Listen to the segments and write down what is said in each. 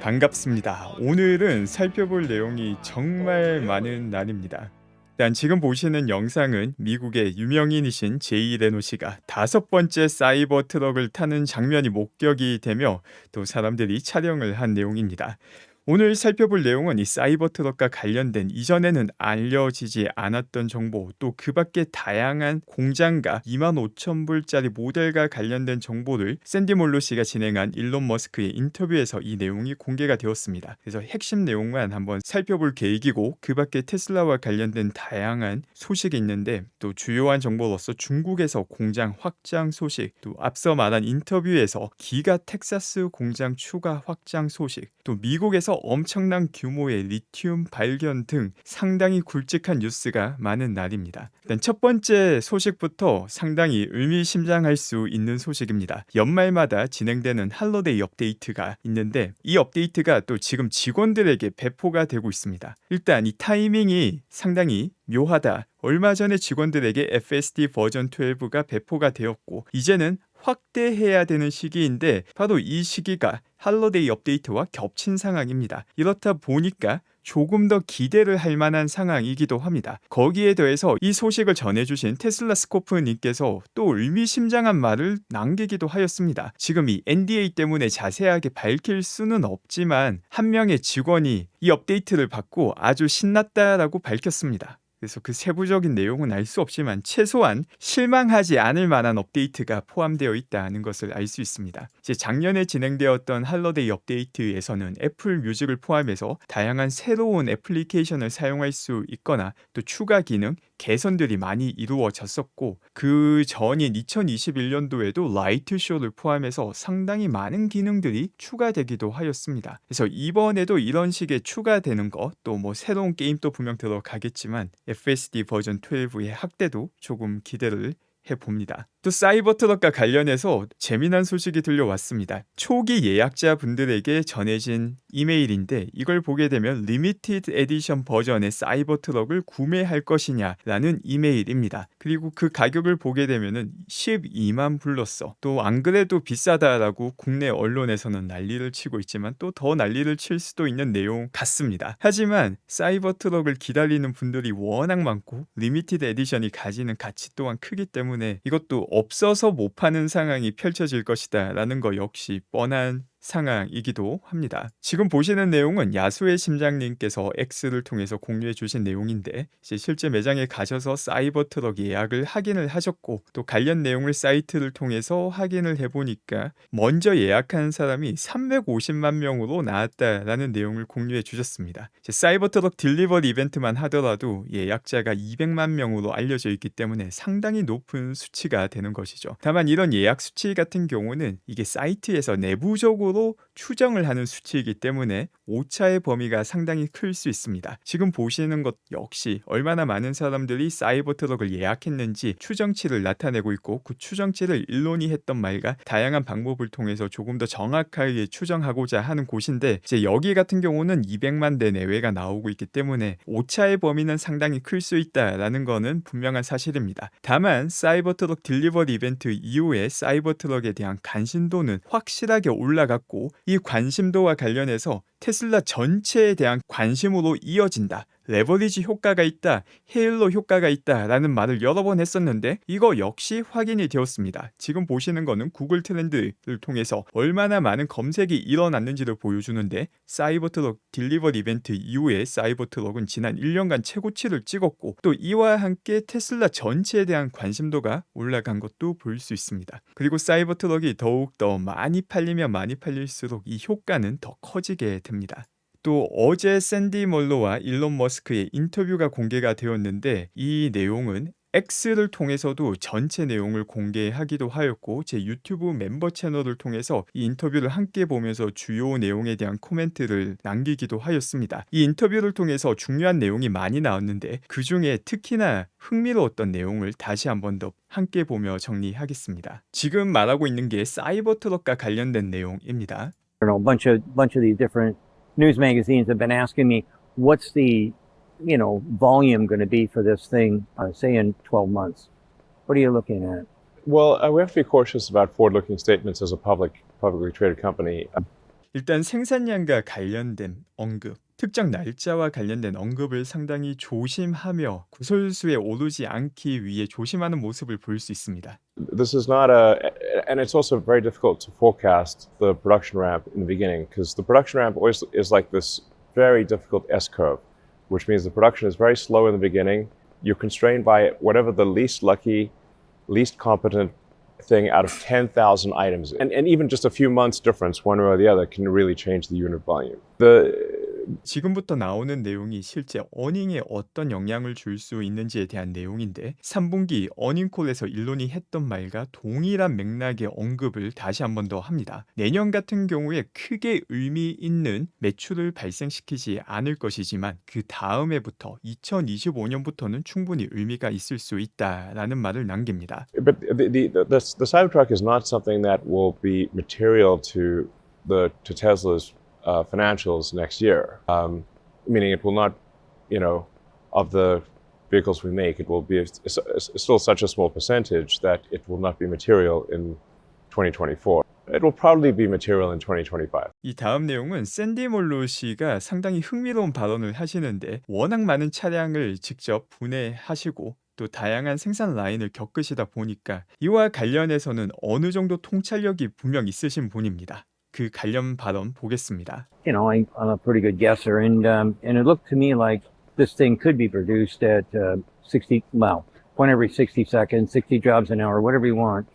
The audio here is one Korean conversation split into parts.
반갑습니다. 오늘은 살펴볼 내용이 정말 많은 날입니다. 일단 지금 보시는 영상은 미국의 유명인이신 제이 레노 씨가 다섯 번째 사이버 트럭을 타는 장면이 목격이 되며 또 사람들이 촬영을 한 내용입니다. 오늘 살펴볼 내용은 이 사이버 트럭과 관련된 이전에는 알려지지 않았던 정보 또 그 밖에 다양한 공장과 2만 5천 불짜리 모델과 관련된 정보를 샌디 몰로 씨가 진행한 일론 머스크의 인터뷰에서 이 내용이 공개가 되었습니다. 그래서 핵심 내용만 한번 살펴볼 계획이고 그 밖에 테슬라와 관련된 다양한 소식이 있는데 또 주요한 정보로서 중국에서 공장 확장 소식 또 앞서 말한 인터뷰에서 기가 텍사스 공장 추가 확장 소식 또 미국에서 엄청난 규모의 리튬 발견 등 상당히 굵직한 뉴스가 많은 날입니다. 일단 첫 번째 소식부터 상당히 의미심장할 수 있는 소식입니다. 연말마다 진행되는 할로데이 업데이트가 있는데 이 업데이트가 또 지금 직원들에게 배포가 되고 있습니다. 일단 이 타이밍이 상당히 묘하다. 얼마 전에 직원들에게 FSD 버전 12가 배포가 되었고 이제는 확대해야 되는 시기인데 바로 이 시기가 할로데이 업데이트와 겹친 상황입니다. 이렇다 보니까 조금 더 기대를 할 만한 상황이기도 합니다. 거기에 더해서 이 소식을 전해주신 테슬라 스코프님께서 또 의미심장한 말을 남기기도 하였습니다. 지금 이 NDA 때문에 자세하게 밝힐 수는 없지만 한 명의 직원이 이 업데이트를 받고 아주 신났다라고 밝혔습니다. 그래서 그 세부적인 내용은 알 수 없지만 최소한 실망하지 않을 만한 업데이트가 포함되어 있다는 것을 알 수 있습니다. 이제 작년에 진행되었던 할러데이 업데이트에서는 애플 뮤직을 포함해서 다양한 새로운 애플리케이션을 사용할 수 있거나 또 추가 기능, 개선들이 많이 이루어졌었고 그 전인 2021년도에도 라이트 쇼를 포함해서 상당히 많은 기능들이 추가되기도 하였습니다. 그래서 이번에도 이런 식의 추가되는 것 또 뭐 새로운 게임도 분명 들어가겠지만 FSD 버전 12의 확대도 조금 기대를 해봅니다. 또 사이버 트럭과 관련해서 재미난 소식이 들려왔습니다. 초기 예약자 분들에게 전해진 이메일인데 이걸 보게 되면 리미티드 에디션 버전의 사이버 트럭을 구매할 것이냐라는 이메일입니다. 그리고 그 가격을 보게 되면은 12만 불렀어. 또안 그래도 비싸다라고 국내 언론에서는 난리를 치고 있지만 또 더 난리를 칠 수도 있는 내용 같습니다. 하지만 사이버 트럭을 기다리는 분들이 워낙 많고 리미티드 에디션이 가지는 가치 또한 크기 때문에 이것도 없어서 못 파는 상황이 펼쳐질 것이다 라는 거 역시 뻔한 상황이기도 합니다. 지금 보시는 내용은 야수의 심장님께서 X를 통해서 공유해 주신 내용인데 이제 실제 매장에 가셔서 사이버 트럭 예약을 확인을 하셨고 또 관련 내용을 사이트를 통해서 확인을 해보니까 먼저 예약한 사람이 350만 명으로 나왔다라는 내용을 공유해 주셨습니다. 이제 사이버 트럭 딜리버리 이벤트만 하더라도 예약자가 200만 명으로 알려져 있기 때문에 상당히 높은 수치가 되는 것이죠. 다만 이런 예약 수치 같은 경우는 이게 사이트에서 내부적으로 수치로 추정을 하는 수치이기 때문에 오차의 범위가 상당히 클 수 있습니다. 지금 보시는 것 역시 얼마나 많은 사람들이 사이버 트럭을 예약했는지 추정치를 나타내고 있고 그 추정치를 일론이 했던 말과 다양한 방법을 통해서 조금 더 정확하게 추정하고자 하는 곳인데 이제 여기 같은 경우는 200만 대 내외가 나오고 있기 때문에 오차의 범위는 상당히 클 수 있다라는 거는 분명한 사실입니다. 다만 사이버 트럭 딜리버리 이벤트 이후에 사이버 트럭에 대한 관심도는 확실하게 올라갔고 이 관심도와 관련해서 테슬라 전체에 대한 관심으로 이어진다. 레버리지 효과가 있다, 헤일로 효과가 있다 라는 말을 여러 번 했었는데 이거 역시 확인이 되었습니다. 지금 보시는 거는 구글 트렌드를 통해서 얼마나 많은 검색이 일어났는지를 보여주는데 사이버 트럭 딜리버리 이벤트 이후에 사이버 트럭은 지난 1년간 최고치를 찍었고 또 이와 함께 테슬라 전체에 대한 관심도가 올라간 것도 볼 수 있습니다. 그리고 사이버 트럭이 더욱 더 많이 팔리면 많이 팔릴수록 이 효과는 더 커지게 됩니다. 또 어제 샌디 멀로와 일론 머스크의 인터뷰가 공개가 되었는데 이 내용은 X를 통해서도 전체 내용을 공개하기도 하였고 제 유튜브 멤버 채널을 통해서 이 인터뷰를 함께 보면서 주요 내용에 대한 코멘트를 남기기도 하였습니다. 이 인터뷰를 통해서 중요한 내용이 많이 나왔는데 그 중에 특히나 흥미로웠던 내용을 다시 한번 더 함께 보며 정리하겠습니다. 지금 말하고 있는 게 사이버 트럭과 관련된 내용입니다. bunch of bunch of these different news magazines have been asking me, what's the, you know, volume going to be for this thing, uh, say in 12 months? What are you looking at? Well, uh, we have to be cautious about forward-looking statements as a public, publicly traded company. 일단 생산량과 관련된 언급, 특정 날짜와 관련된 언급을 상당히 조심하며 구설수에 오르지 않기 위해 조심하는 모습을 볼 수 있습니다. This is not a, and it's also very difficult to forecast the production ramp in the beginning because the production ramp always is like this very difficult S curve, which means the production is very slow in the beginning. You're constrained by whatever the least lucky, least competent thing out of 10,000 items. And, and even just a few months difference, one way or the other, can really change the unit volume. The 지금부터 나오는 내용이 실제 어닝에 어떤 영향을 줄 수 있는지에 대한 내용인데 3분기 어닝콜에서 일론이 했던 말과 동일한 맥락의 언급을 다시 한 번 더 합니다. 내년 같은 경우에 크게 의미 있는 매출을 발생시키지 않을 것이지만 그 다음 해부터 2025년부터는 충분히 의미가 있을 수 있다라는 말을 남깁니다. But the, the, the, the, the Cybertruck is not something that will be material to the to Tesla's uh, financials next year. Um, meaning, it will not, you know, of the vehicles we make, it will be it's, it's still such a small percentage that it will not be material in 2024. It will probably be material in 2025. 이 다음 내용은 샌디 몰로 씨가 상당히 흥미로운 발언을 하시는데 워낙 많은 차량을 직접 분해하시고 또 다양한 생산 라인을 겪으시다 보니까 이와 관련해서는 어느 정도 통찰력이 분명 있으신 분입니다. 그 관련 발언 보겠습니다. you know, I, I'm a pretty good guesser, and um, and it looked to me like this thing could be produced at uh, 60, well, one every 60 seconds, 60 jobs an hour, whatever you want.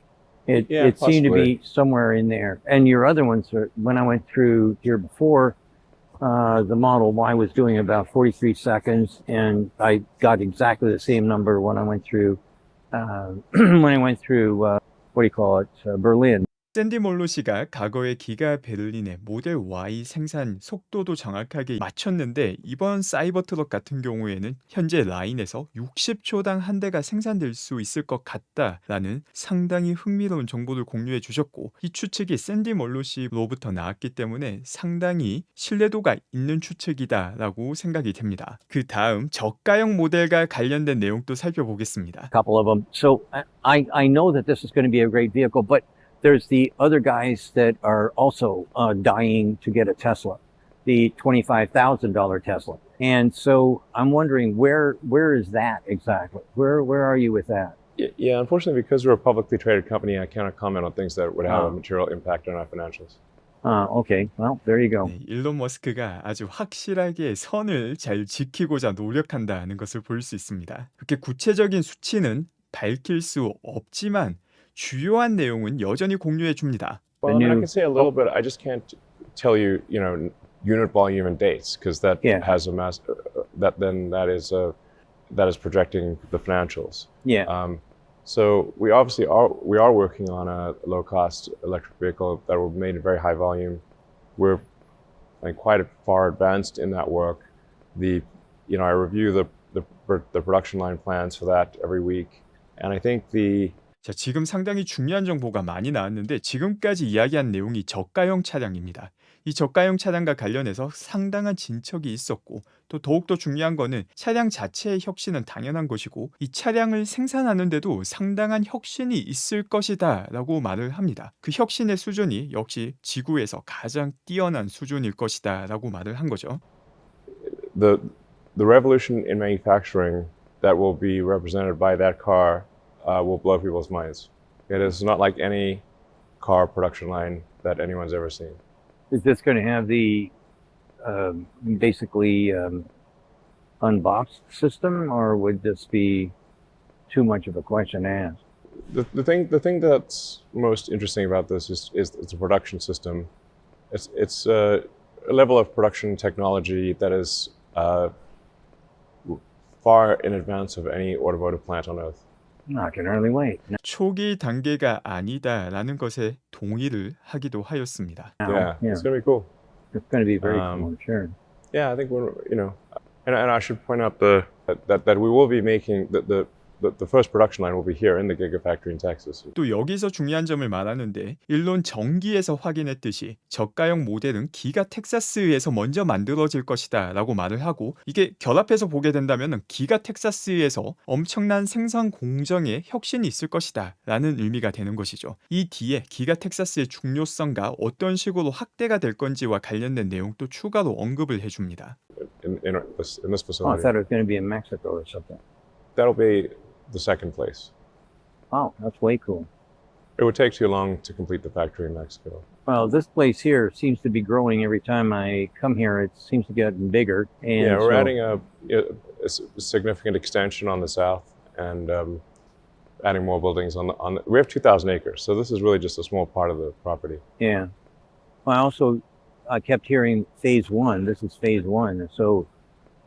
It Yeah, it seemed to possibly. be somewhere in there. And your other ones, are, when I went through here before, uh, the Model Y was doing about 43 seconds, and I got exactly the same number when I went through uh, when I went through uh, what do you call it, uh, Berlin. 샌디 몰로 씨가 과거의 기가 베를린의 모델 Y 생산 속도도 정확하게 맞췄는데 이번 사이버 트럭 같은 경우에는 현재 라인에서 60초당 한 대가 생산될 수 있을 것 같다라는 상당히 흥미로운 정보를 공유해 주셨고 이 추측이 샌디 몰로 씨로부터 나왔기 때문에 상당히 신뢰도가 있는 추측이다라고 생각이 됩니다. 그 다음 저가형 모델과 관련된 내용도 살펴보겠습니다. couple of them. So I, I know that this is going to be a great vehicle, but there's the other guys that are also uh, dying to get a Tesla, the $25,000 Tesla. And so I'm wondering where where is that exactly? Where where are you with that? Y- Yeah, unfortunately, because we're a publicly traded company, I cannot comment on things that would have a Oh. material impact on our financials. Uh, okay, well there you go. 네, 일론 머스크가 아주 확실하게 선을 잘 지키고자 노력한다는 것을 볼 수 있습니다. 그렇게 구체적인 수치는 밝힐 수 없지만 주요한 내용은 여전히 공유해 줍니다. Well, I, mean, I new- can say a little bit. I just can't tell you, you know, n- unit volume and dates because that Yeah. has a mass. Uh, that then that is a that is projecting the financials. Yeah. Um, so we obviously are we are working on a low cost electric vehicle that will be made in very high volume. We're like, quite far advanced in that work. The you know I review the the, pr- the production line plans for that every week, and I think the 자, 지금 상당히 중요한 정보가 많이 나왔는데 지금까지 이야기한 내용이 저가형 차량입니다. 이 저가형 차량과 관련해서 상당한 진척이 있었고 또 더욱더 중요한 거는 차량 자체의 혁신은 당연한 것이고 이 차량을 생산하는데도 상당한 혁신이 있을 것이다 라고 말을 합니다. 그 혁신의 수준이 역시 지구에서 가장 뛰어난 수준일 것이다 라고 말을 한 거죠. the the revolution in manufacturing that will be represented by that car uh, will blow people's minds. It is not like any car production line that anyone's ever seen. Is this going to have the um, basically um, unboxed system, or would this be too much of a question to ask? The, the thing the thing that's most interesting about this is is it's a production system. It's it's uh, a level of production technology that is uh, far in advance of any automotive plant on earth. I can hardly wait. 초기 단계가 아니다라는 것에 동의를 하기도 하였습니다. Yeah, yeah, it's gonna be cool. it's going to be very Um, cool, sure. Yeah, I think we're you know, and, and I should point out the that, that we will be making the, the the, the first production line will be here in the Gigafactory in Texas. 또 여기서 중요한 점을 말하는데 일론 정기에서 확인했듯이 저가형 모델은 기가 텍사스에서 먼저 만들어질 것이다 라고 말을 하고 이게 결합해서 보게 된다면 기가 텍사스에서 엄청난 생산 공정에 혁신이 있을 것이다 라는 의미가 되는 것이죠. 이 뒤에 기가 텍사스의 중요성과 어떤 식으로 확대가 될 건지와 관련된 내용도 추가로 언급을 해줍니다. in, in, this, in this Oh, I facility. thought it was going to be in Mexico or something. That'll be the second place. Wow, that's way cool. It would take too long to complete the factory in Mexico. Well, this place here seems to be growing every time I come here. It seems to get bigger. And yeah, we're so- adding a significant extension on the south and um, adding more buildings on the, on the. We have 2,000 acres, so this is really just a small part of the property. Yeah. Well, I also I kept hearing phase one. This is phase one. So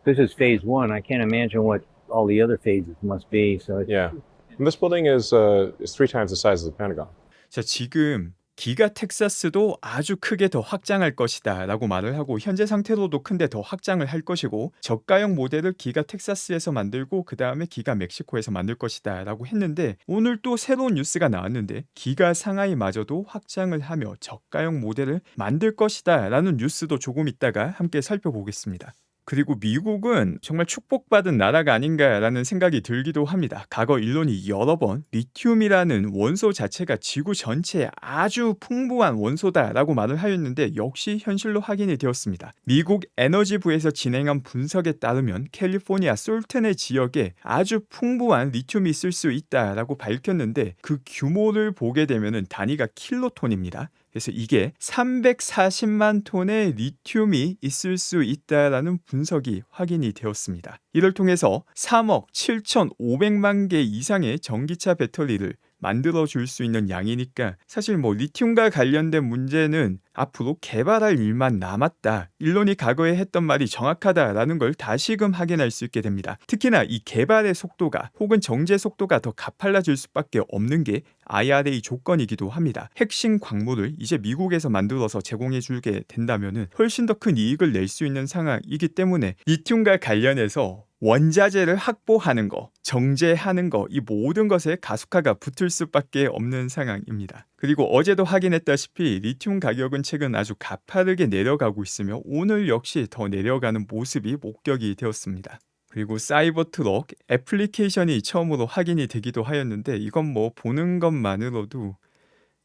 this is phase one. I can't imagine what all the other phases must be. So it's, Yeah, and this building is uh, is three times the size of the Pentagon. 자, 지금 기가 텍사스도 아주 크게 더 확장할 것이다 라고 말을 하고 현재 상태로도 큰데 더 확장을 할 것이고 저가형 모델을 기가 텍사스에서 만들고 그 다음에 기가 멕시코에서 만들 것이다 라고 했는데 오늘 또 새로운 뉴스가 나왔는데 기가 상하이마저도 확장을 하며 저가형 모델을 만들 것이다 라는 뉴스도 조금 있다가 함께 살펴보겠습니다. 그리고 미국은 정말 축복받은 나라가 아닌가라는 생각이 들기도 합니다. 과거 일론이 여러 번 리튬이라는 원소 자체가 지구 전체에 아주 풍부한 원소다라고 말을 하였는데 역시 현실로 확인이 되었습니다. 미국 에너지부에서 진행한 분석에 따르면 캘리포니아 솔튼의 지역에 아주 풍부한 리튬이 있을 수 있다라고 밝혔는데 그 규모를 보게 되면은 단위가 킬로톤입니다. 그래서 이게 340만 톤의 리튬이 있을 수 있다라는 분석이 확인이 되었습니다. 이를 통해서 3억 7,500만 개 이상의 전기차 배터리를 만들어 줄 수 있는 양이니까 사실 뭐 리튬과 관련된 문제는 앞으로 개발할 일만 남았다. 일론이 과거에 했던 말이 정확하다라는 걸 다시금 확인할 수 있게 됩니다. 특히나 이 개발의 속도가 혹은 정제 속도가 더 가팔라질 수밖에 없는 게 IRA 조건이기도 합니다. 핵심 광물을 이제 미국에서 만들어서 제공해 주게 된다면은 훨씬 더 큰 이익을 낼 수 있는 상황이기 때문에 리튬과 관련해서 원자재를 확보하는 거, 정제하는 거, 이 모든 것에 가속화가 붙을 수밖에 없는 상황입니다. 그리고 어제도 확인했다시피 리튬 가격은 최근 아주 가파르게 내려가고 있으며 오늘 역시 더 내려가는 모습이 목격이 되었습니다. 그리고 사이버 트럭 애플리케이션이 처음으로 확인이 되기도 하였는데 이건 뭐 보는 것만으로도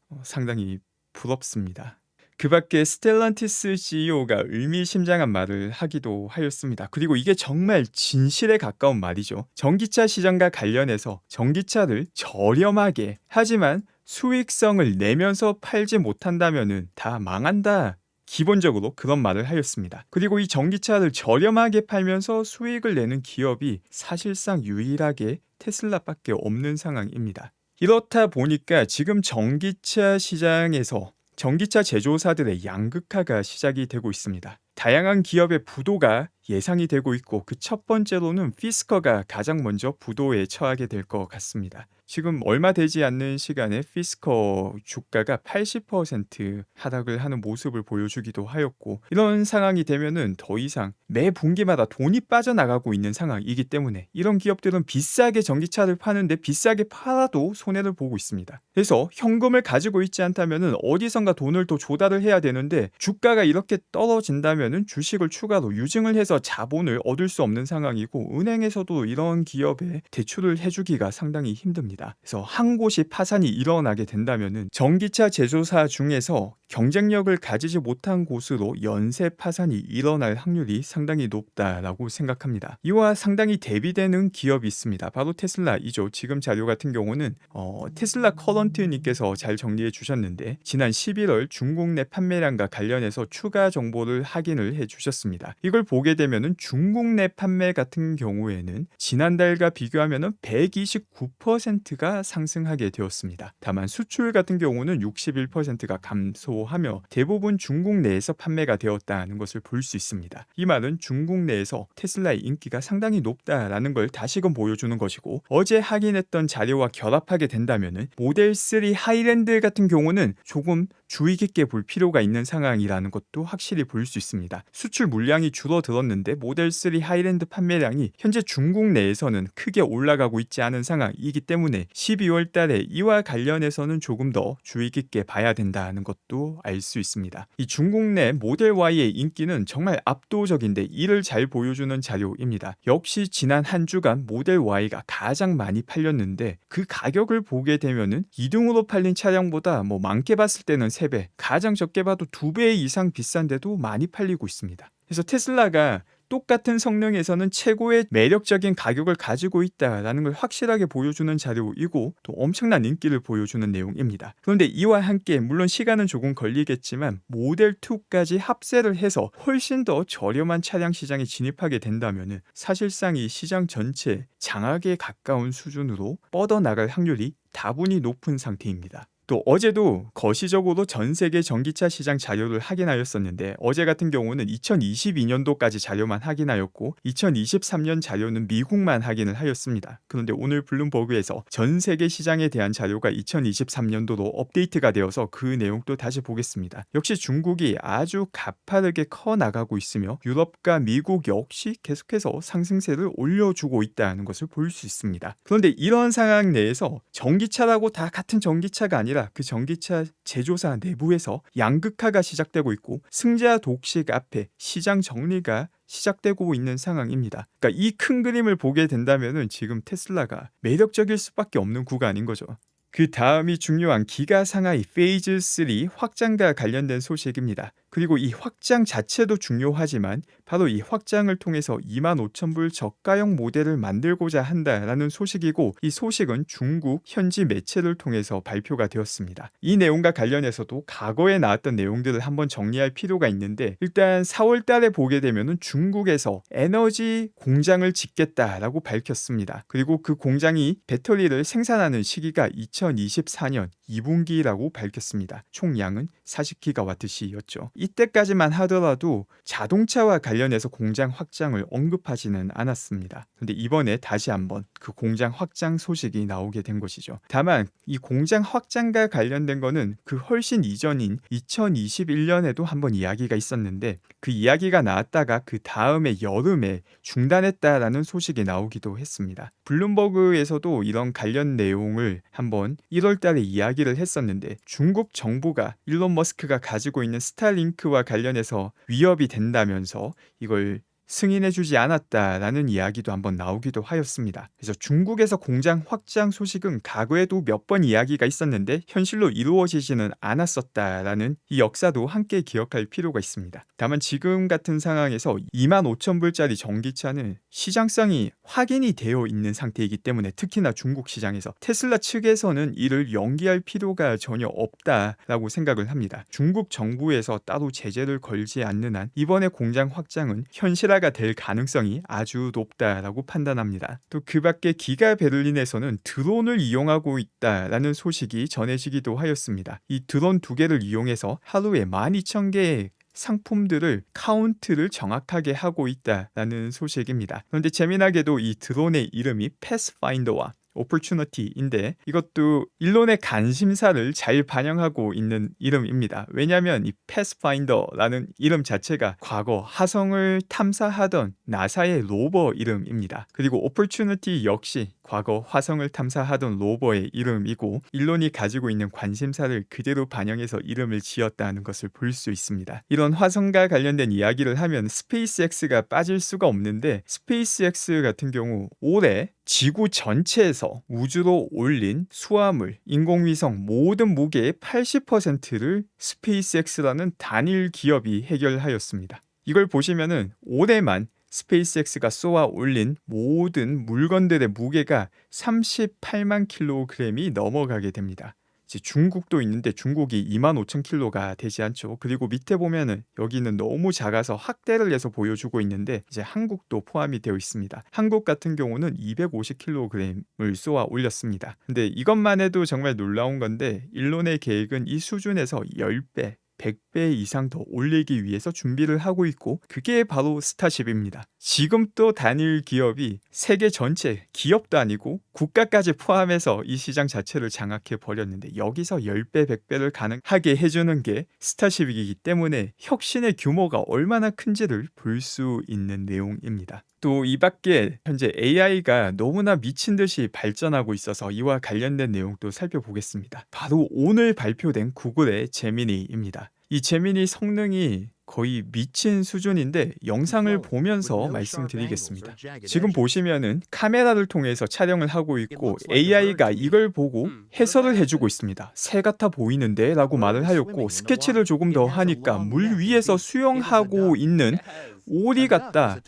어, 상당히 부럽습니다. 그 밖에 스텔란티스 CEO가 의미심장한 말을 하기도 하였습니다. 그리고 이게 정말 진실에 가까운 말이죠. 전기차 시장과 관련해서 전기차를 저렴하게 하지만 수익성을 내면서 팔지 못한다면은 다 망한다. 기본적으로 그런 말을 하였습니다. 그리고 이 전기차를 저렴하게 팔면서 수익을 내는 기업이 사실상 유일하게 테슬라밖에 없는 상황입니다. 이렇다 보니까 지금 전기차 시장에서 전기차 제조사들의 양극화가 시작이 되고 있습니다. 다양한 기업의 부도가 예상이 되고 있고 그 첫 번째로는 피스커가 가장 먼저 부도에 처하게 될 것 같습니다. 지금 얼마 되지 않는 시간에 피스커 주가가 80% 하락을 하는 모습을 보여주기도 하였고 이런 상황이 되면은 더 이상 매 분기마다 돈이 빠져나가고 있는 상황이기 때문에 이런 기업들은 비싸게 전기차를 파는데 비싸게 팔아도 손해를 보고 있습니다. 그래서 현금을 가지고 있지 않다면은 어디선가 돈을 더 조달을 해야 되는데 주가가 이렇게 떨어진다면은 주식을 추가로 유증을 해서 자본을 얻을 수 없는 상황이고 은행에서도 이런 기업에 대출을 해주기가 상당히 힘듭니다. 그래서 한 곳이 파산이 일어나게 된다면은 전기차 제조사 중에서 경쟁력을 가지지 못한 곳으로 연쇄 파산이 일어날 확률이 상당히 높다라고 생각합니다. 이와 상당히 대비되는 기업이 있습니다. 바로 테슬라이죠. 지금 자료 같은 경우는 어, 테슬라 커런트님께서 잘 정리해 주셨는데 지난 11월 중국 내 판매량과 관련해서 추가 정보를 확인을 해 주셨습니다. 이걸 보게 되면은 중국 내 판매 같은 경우에는 지난달과 비교하면은 129%가 상승하게 되었습니다. 다만 수출 같은 경우는 61%가 감소 하며 대부분 중국 내에서 판매가 되었다는 것을 볼 수 있습니다. 이 말은 중국 내에서 테슬라의 인기가 상당히 높다라는 걸 다시금 보여주는 것이고 어제 확인했던 자료와 결합하게 된다면은 모델 3 하이랜드 같은 경우는 조금 주의 깊게 볼 필요가 있는 상황이라는 것도 확실히 볼수 있습니다. 수출 물량이 줄어들었는데 모델 3 하이랜드 판매량이 현재 중국 내에서는 크게 올라가고 있지 않은 상황이기 때문에 12월 달에 이와 관련해서는 조금 더 주의 깊게 봐야 된다는 것도 알 수 있습니다. 이 중국 내 모델 Y의 인기는 정말 압도적인데 이를 잘 보여주는 자료입니다. 역시 지난 한 주간 모델 Y가 가장 많이 팔렸는데 그 가격을 보게 되면은 2등으로 팔린 차량보다 뭐 많게 봤을 때는 3배, 가장 적게 봐도 2배 이상 비싼데도 많이 팔리고 있습니다. 그래서 테슬라가 똑같은 성능에서는 최고의 매력적인 가격을 가지고 있다라는 걸 확실하게 보여주는 자료이고 또 엄청난 인기를 보여주는 내용입니다. 그런데 이와 함께 물론 시간은 조금 걸리겠지만 모델 2까지 합세를 해서 훨씬 더 저렴한 차량 시장에 진입하게 된다면은 사실상 이 시장 전체 장악에 가까운 수준으로 뻗어나갈 확률이 다분히 높은 상태입니다. 또 어제도 거시적으로 전 세계 전기차 시장 자료를 확인하였었는데 어제 같은 경우는 2022년도까지 자료만 확인하였고 2023년 자료는 미국만 확인을 하였습니다. 그런데 오늘 블룸버그에서 전 세계 시장에 대한 자료가 2023년도로 업데이트가 되어서 그 내용도 다시 보겠습니다. 역시 중국이 아주 가파르게 커 나가고 있으며 유럽과 미국 역시 계속해서 상승세를 올려주고 있다는 것을 볼 수 있습니다. 그런데 이런 상황 내에서 전기차라고 다 같은 전기차가 아니라 그 전기차 제조사 내부에서 양극화가 시작되고 있고 승자 독식 앞에 시장 정리가 시작되고 있는 상황입니다. 그러니까 이 큰 그림을 보게 된다면은 지금 테슬라가 매력적일 수밖에 없는 구간인 거죠. 그 다음이 중요한 기가 상하이 페이즈 3 확장과 관련된 소식입니다. 그리고 이 확장 자체도 중요하지만 바로 이 확장을 통해서 25,000불 저가형 모델을 만들고자 한다라는 소식이고 이 소식은 중국 현지 매체를 통해서 발표가 되었습니다. 이 내용과 관련해서도 과거에 나왔던 내용들을 한번 정리할 필요가 있는데 일단 4월 달에 보게 되면은 중국에서 에너지 공장을 짓겠다라고 밝혔습니다. 그리고 그 공장이 배터리를 생산하는 시기가 2024년 2분기라고 밝혔습니다. 총 양은 40기가와트시였죠. 이때까지만 하더라도 자동차와 관련해서 공장 확장을 언급하지는 않았습니다. 근데 이번에 다시 한번 그 공장 확장 소식이 나오게 된 것이죠. 다만 이 공장 확장과 관련된 거는 그 훨씬 이전인 2021년에도 한번 이야기가 있었는데 그 이야기가 나왔다가 그 다음에 여름에 중단했다라는 소식이 나오기도 했습니다. 블룸버그에서도 이런 관련 내용을 한번 1월 달에 이야기를 했었는데 중국 정부가 일론 머스크가 가지고 있는 스타링크와 관련해서 위협이 된다면서 이걸 승인해주지 않았다라는 이야기도 한번 나오기도 하였습니다. 그래서 중국에서 공장 확장 소식은 과거에도 몇 번 이야기가 있었는데 현실로 이루어지지는 않았었다라는 이 역사도 함께 기억할 필요가 있습니다. 다만 지금 같은 상황에서 2만 5천 불짜리 전기차는 시장성이 확인이 되어 있는 상태이기 때문에 특히나 중국 시장에서 테슬라 측에서는 이를 연기할 필요가 전혀 없다라고 생각을 합니다. 중국 정부에서 따로 제재를 걸지 않는 한 이번에 공장 확장은 현실화 가 될 가능성이 아주 높다라고 판단합니다. 또 그 밖에 기가 베를린에서는 드론을 이용하고 있다라는 소식이 전해지기도 하였습니다. 이 드론 두 개를 이용해서 하루에 12,000개의 상품들을 카운트를 정확하게 하고 있다라는 소식입니다. 그런데 재미나게도 이 드론의 이름이 패스파인더와 오퍼추너티인데 이것도 일론의 관심사를 잘 반영하고 있는 이름입니다. 왜냐하면 이 패스파인더라는 이름 자체가 과거 화성을 탐사하던 나사의 로버 이름입니다. 그리고 오퍼추너티 역시 과거 화성을 탐사하던 로버의 이름이고 일론이 가지고 있는 관심사를 그대로 반영해서 이름을 지었다는 것을 볼 수 있습니다. 이런 화성과 관련된 이야기를 하면 스페이스X가 빠질 수가 없는데 스페이스X 같은 경우 올해 지구 전체에서 우주로 올린 수화물, 인공위성 모든 무게의 80%를 스페이스X라는 단일 기업이 해결하였습니다. 이걸 보시면은 올해만 스페이스X가 쏘아 올린 모든 물건들의 무게가 38만 킬로그램이 넘어가게 됩니다. 중국도 있는데 중국이 2만 5천 킬로가 되지 않죠. 그리고 밑에 보면은 여기는 너무 작아서 확대를 해서 보여주고 있는데 이제 한국도 포함이 되어 있습니다. 한국 같은 경우는 250 킬로그램을 쏘아 올렸습니다. 근데 이것만 해도 정말 놀라운 건데 일론의 계획은 이 수준에서 10배 100배 이상 더 올리기 위해서 준비를 하고 있고 그게 바로 스타쉽입니다. 지금 또 단일 기업이 세계 전체 기업도 아니고 국가까지 포함해서 이 시장 자체를 장악해 버렸는데 여기서 10배, 100배를 가능하게 해주는 게 스타쉽이기 때문에 혁신의 규모가 얼마나 큰지를 볼 수 있는 내용입니다. 또 이 밖에 현재 AI가 너무나 미친 듯이 발전하고 있어서 이와 관련된 내용도 살펴보겠습니다. 바로 오늘 발표된 구글의 제미니입니다. 이 제미니 성능이 거의 미친 수준인데 영상을 보면서 말씀드리겠습니다. 지금 보시면은 카메라를 통해서 촬영을 하고 있고 AI가 이걸 보고 해설을 해주고 있습니다. 새 같아 보이는데 라고 말을 하였고 스케치를 조금 더 하니까 물 위에서 수영하고 있는 오리 같다.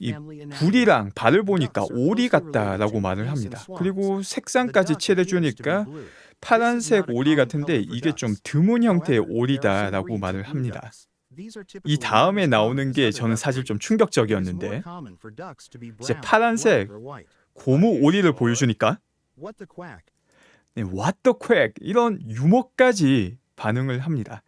이 불이랑 발을 보니까 오리 같다라고 말을 합니다. 그리고 색상까지 칠해주니까 파란색 오리 같은데 이게 좀 드문 형태의 오리다라고 말을 합니다. 이 다음에 나오는 게 저는 사실 좀 충격적이었는데 이제 파란색 고무 오리를 보여주니까? 네, what the quack? 이런 유머까지 반응을 합니다.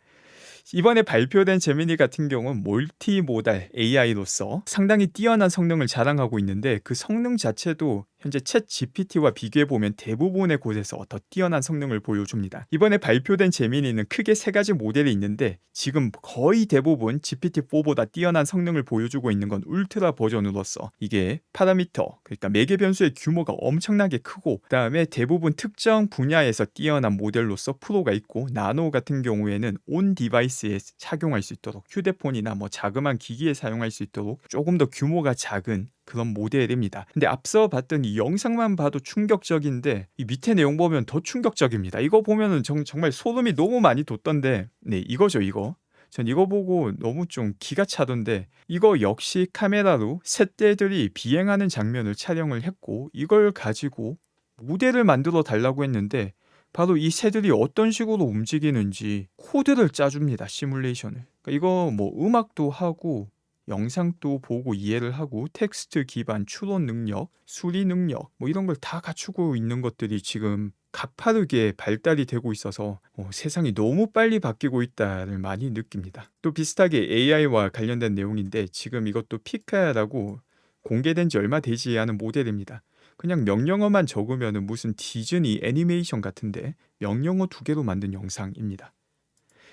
이번에 발표된 제미니 같은 경우는 멀티모달 AI로서 상당히 뛰어난 성능을 자랑하고 있는데 그 성능 자체도 현재 챗 GPT와 비교해 보면 대부분의 곳에서 더 뛰어난 성능을 보여줍니다. 이번에 발표된 제미니는 크게 세 가지 모델이 있는데 지금 거의 대부분 GPT-4보다 뛰어난 성능을 보여주고 있는 건 울트라 버전으로서 이게 파라미터 그러니까 매개 변수의 규모가 엄청나게 크고 그다음에 대부분 특정 분야에서 뛰어난 모델로서 프로가 있고 나노 같은 경우에는 온 디바이스에 착용할 수 있도록 휴대폰이나 뭐 자그마한 기기에 사용할 수 있도록 조금 더 규모가 작은 그런 모델입니다. 근데 앞서 봤던 이 영상만 봐도 충격적인데 이 밑에 내용 보면 더 충격적입니다. 이거 보면은 정, 정말 소름이 너무 많이 돋던데 네 이거죠 이거. 전 이거 보고 너무 좀 기가 차던데 이거 역시 카메라로 새떼들이 비행하는 장면을 촬영을 했고 이걸 가지고 모델을 만들어 달라고 했는데 바로 이 새들이 어떤 식으로 움직이는지 코드를 짜줍니다 시뮬레이션을 그러니까 이거 뭐 음악도 하고 영상도 보고 이해를 하고 텍스트 기반 추론 능력, 수리 능력 뭐 이런 걸 다 갖추고 있는 것들이 지금 가파르게 발달이 되고 있어서 어, 세상이 너무 빨리 바뀌고 있다를 많이 느낍니다. 또 비슷하게 AI와 관련된 내용인데 지금 이것도 피카라고 공개된 지 얼마 되지 않은 모델입니다. 그냥 명령어만 적으면 무슨 디즈니 애니메이션 같은데 명령어 두 개로 만든 영상입니다.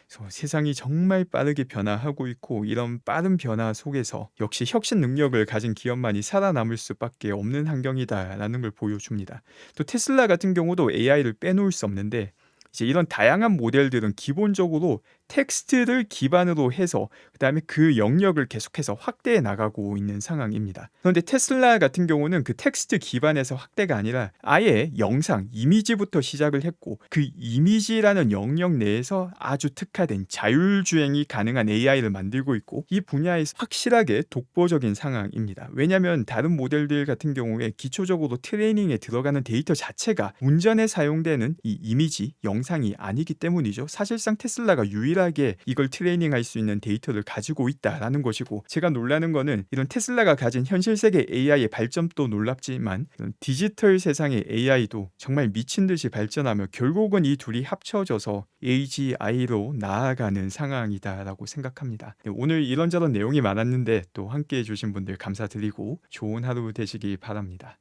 그래서 세상이 정말 빠르게 변화하고 있고 이런 빠른 변화 속에서 역시 혁신 능력을 가진 기업만이 살아남을 수밖에 없는 환경이다라는 걸 보여줍니다. 또 테슬라 같은 경우도 AI를 빼놓을 수 없는데 이제 이런 다양한 모델들은 기본적으로 텍스트를 기반으로 해서 그다음에 그 영역을 계속해서 확대해 나가고 있는 상황입니다. 그런데 테슬라 같은 경우는 그 텍스트 기반에서 확대가 아니라 아예 영상, 이미지부터 시작을 했고 그 이미지라는 영역 내에서 아주 특화된 자율주행이 가능한 AI를 만들고 있고 이 분야에서 확실하게 독보적인 상황입니다. 왜냐하면 다른 모델들 같은 경우에 기초적으로 트레이닝에 들어가는 데이터 자체가 운전에 사용되는 이 이미지, 영상이 아니기 때문이죠. 사실상 테슬라가 유일 하게 이걸 트레이닝할 수 있는 데이터를 가지고 있다라는 것이고 제가 놀라는 거는 이런 테슬라가 가진 현실 세계 AI의 발전도 놀랍지만 디지털 세상의 AI도 정말 미친 듯이 발전하며 결국은 이 둘이 합쳐져서 AGI로 나아가는 상황이다라고 생각합니다. 네, 오늘 이런저런 내용이 많았는데 또 함께 해주신 분들 감사드리고 좋은 하루 되시기 바랍니다.